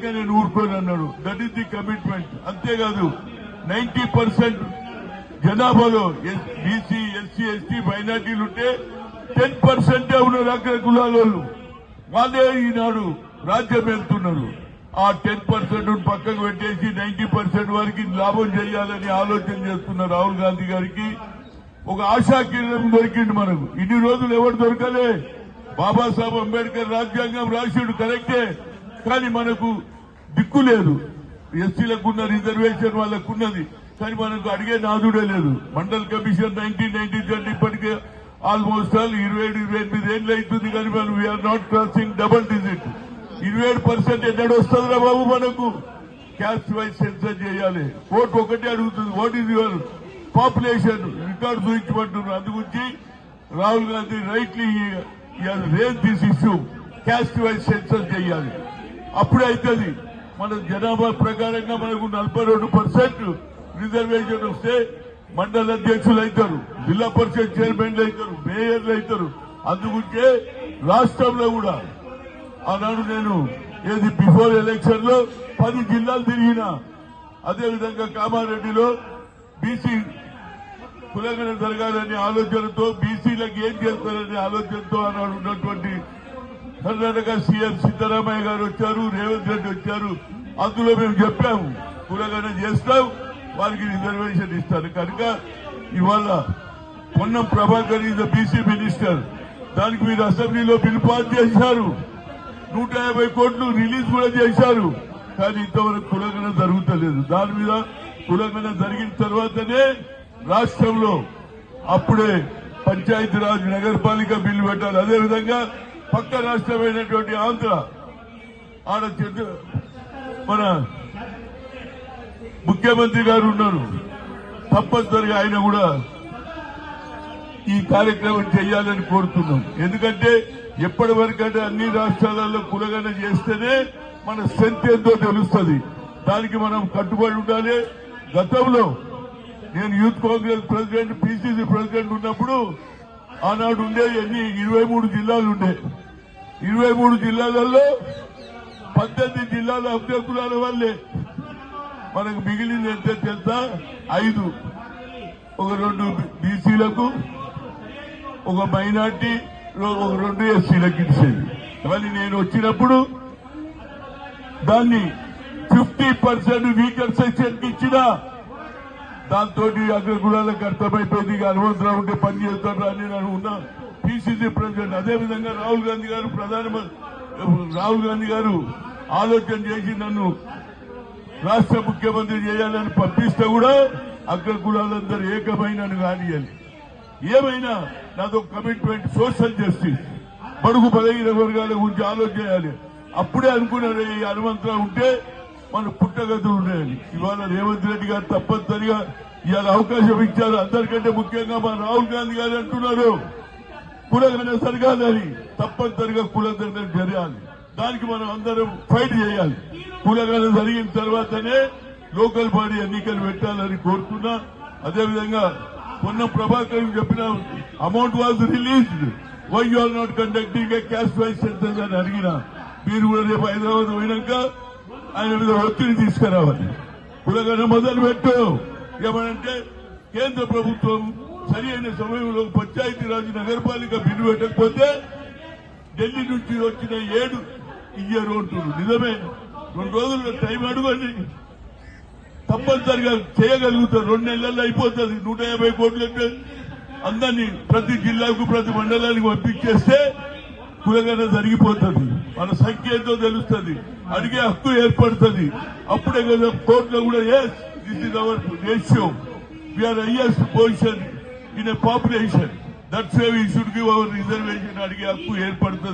ఇచ్చినందుకే నేను ఊరుకోను అన్నాడు. దట్ ఈస్ ది కమిట్మెంట్ అంతేకాదు నైన్టీ పర్సెంట్ జనాభాలో బీసీ ఎస్సీ ఎస్టీ మైనార్టీలు ఉంటే టెన్ పర్సెంటే ఉన్నారు అక్కడ కులాలు వాళ్ళు. వాళ్ళే ఈనాడు రాజ్యం వెళ్తున్నారు. ఆ టెన్ పర్సెంట్ పక్కకు పెట్టేసి నైన్టీ పర్సెంట్ వారికి లాభం చేయాలని ఆలోచన చేస్తున్న రాహుల్ గాంధీ గారికి ఒక ఆశా కిరణం దొరికింది మనకు. ఇన్ని రోజులు ఎవరు దొరకలే? బాబాసాహెబ్ అంబేద్కర్ రాజ్యాంగం రాసిడు కరెక్టే. కానీ మనకు దిక్కు లేదు. ఎస్సీలకు ఉన్న రిజర్వేషన్ వాళ్ళకు ఉన్నది కానీ మనకు అడిగే నాదుడే లేదు. Mandal commission nineteen ninety seven ఇప్పటికే ఆల్మోస్ట్ ఆల్ ఇరవై ఏడు ఇరవై ఎనిమిది ఏళ్ళు అవుతుంది కానీ మనం we're not crossing double digit ఇరవై ఏడు పర్సెంట్ ఎన్నడు వస్తుందిరా బాబు మనకు? క్యాస్ట్ వైజ్ సెన్సర్ చేయాలి. ఓటు ఒకటే అడుగుతుంది. What is your population record చూపించమంటున్నారు. అందుగురించి Rahul Gandhi rightly raise this issue caste wise census చేయాలి. అప్పుడే అవుతుంది మన జనాభా ప్రకారంగా మనకు నలభై రెండు పర్సెంట్ రిజర్వేషన్ వస్తే మండల అధ్యక్షులు అవుతారు జిల్లా పరిషత్ చైర్మన్లు అవుతారు మేయర్లు అవుతారు. అందుకుంటే రాష్ట్రంలో కూడా ఆనాడు నేను ఏది బిఫోర్ ఎలక్షన్లో పది జిల్లాలు తిరిగిన అదేవిధంగా కామారెడ్డిలో బీసీ కులగన జరగాలనే ఆలోచనతో బీసీలకు ఏం చేస్తారనే ఆలోచనతో ఆనాడు ఉన్నటువంటి కర్ణాటక సీఎం సిద్దరామయ్య గారు వచ్చారు రేవంత్ రెడ్డి వచ్చారు. అందులో మేము చెప్పాము కులగన చేస్తాం వారికి రిజర్వేషన్ ఇస్తారు కనుక ఇవాళ Ponnam Prabhakar is BC minister. దానికి మీరు అసెంబ్లీలో బిల్ పాస్ చేశారు. నూట యాభై కోట్లు రిలీజ్ కూడా చేశారు. కానీ ఇంతవరకు కులగన జరుగుతలేదు. దాని మీద కులగన జరిగిన తర్వాతనే రాష్ట్రంలో అప్పుడే పంచాయతీరాజ్ నగరపాలిక బిల్లు పెట్టాలి. అదేవిధంగా పక్క రాష్ట్రమైనటువంటి ఆంధ్ర ఆడ మన ముఖ్యమంత్రి గారు ఉన్నారు. తప్పనిసరిగా ఆయన కూడా ఈ కార్యక్రమం చేయాలని కోరుతున్నాం. ఎందుకంటే ఎప్పటి వరకంటే అన్ని రాష్ట్రాలలో కులగన చేస్తేనే మన స్ట్రెంత్ ఎంతో తెలుస్తుంది. దానికి మనం కట్టుబడి ఉండాలి. గతంలో నేను youth Congress president PCC president ఉన్నప్పుడు ఆనాడు ఉండే ఎన్ని ఇరవై మూడు జిల్లాలు ఉండే. ఇరవై మూడు జిల్లాలలో పద్దెనిమిది జిల్లాల అభ్యర్థుల వల్లే మనకు మిగిలింది ఎంత తెలుసా? ఐదు. ఒక రెండు బీసీలకు ఒక మైనార్టీ ఒక రెండు ఎస్సీలకు ఇచ్చేది. కానీ నేను వచ్చినప్పుడు దాన్ని ఫిఫ్టీ పర్సెంట్ వీకర్ సెక్షన్ ఇచ్చిన దాంతో అగ్రగుణాలకు అర్థమైపోయింది. ఇక హనుమంతరావు ఉంటే పని చేస్తాడు అని నేను ఉన్నా పిసిసి ప్రెసిడెంట్. అదేవిధంగా రాహుల్ గాంధీ గారు ప్రధానమంత్రి రాహుల్ గాంధీ గారు ఆలోచన చేసి నన్ను రాష్ట్ర ముఖ్యమంత్రి చేయాలని పంపిస్తే కూడా అగ్ర కులాలందరూ ఏకమైన కానియాలి ఏమైనా నాతో కమిట్మెంట్ సోషల్ జస్టిస్ బడుగు బలహీన వర్గాల గురించి ఆలోచన చేయాలి అప్పుడే అనుకున్నారు ఈ హనుమంతరావు ఉంటే మన పుట్టగతులు ఉన్నాయని. ఇవాళ రేవంత్ రెడ్డి గారు తప్పనిసరిగా ఇవాళ అవకాశం ఇచ్చారు. అందరికంటే ముఖ్యంగా మా రాహుల్ గాంధీ గారు అంటున్నారు. కులగన జరగాలని తప్పనిసరిగా కులగన జరగాలి. దానికి మనం అందరం ఫైట్ చేయాలి. కులగన జరిగిన తర్వాతనే లోకల్ బాడీ ఎన్నికలు పెట్టాలని కోరుతున్నా. అదేవిధంగా పొన్న ప్రభాకర్ చెప్పిన amount was released why you are not conducting a caste wise census అని అడిగిన. మీరు కూడా రేపు హైదరాబాద్ పోయినాక ఆయన మీద ఒత్తిడి తీసుకురావాలి. కులగన మొదలు పెట్టు ఏమనంటే కేంద్ర ప్రభుత్వం సరి అయిన సమయంలో పంచాయతీరాజ్ నగరపాలిక బిల్లు పెట్టకపోతే ఢిల్లీ నుంచి వచ్చిన ఏడు ఇయ్యరు అంటున్నారు. నిజమే. రెండు రోజుల్లో టైం అడగండి. తప్పనిసరిగా చేయగలుగుతారు. రెండు నెలల్లో అయిపోతుంది. నూట యాభై కోట్లు అంటే అందరినీ ప్రతి జిల్లాకు ప్రతి మండలానికి పంపించేస్తే కులగన జరిగిపోతుంది. మన సంఖ్య ఏంటో తెలుస్తుంది. అడిగే హక్కు ఏర్పడుతుంది. అప్పుడే కదా కోర్టులో కూడా as this is our ratio we're highest position in a population that's way we should give our reservation అడిగే హక్కు ఏర్పడుతుంది.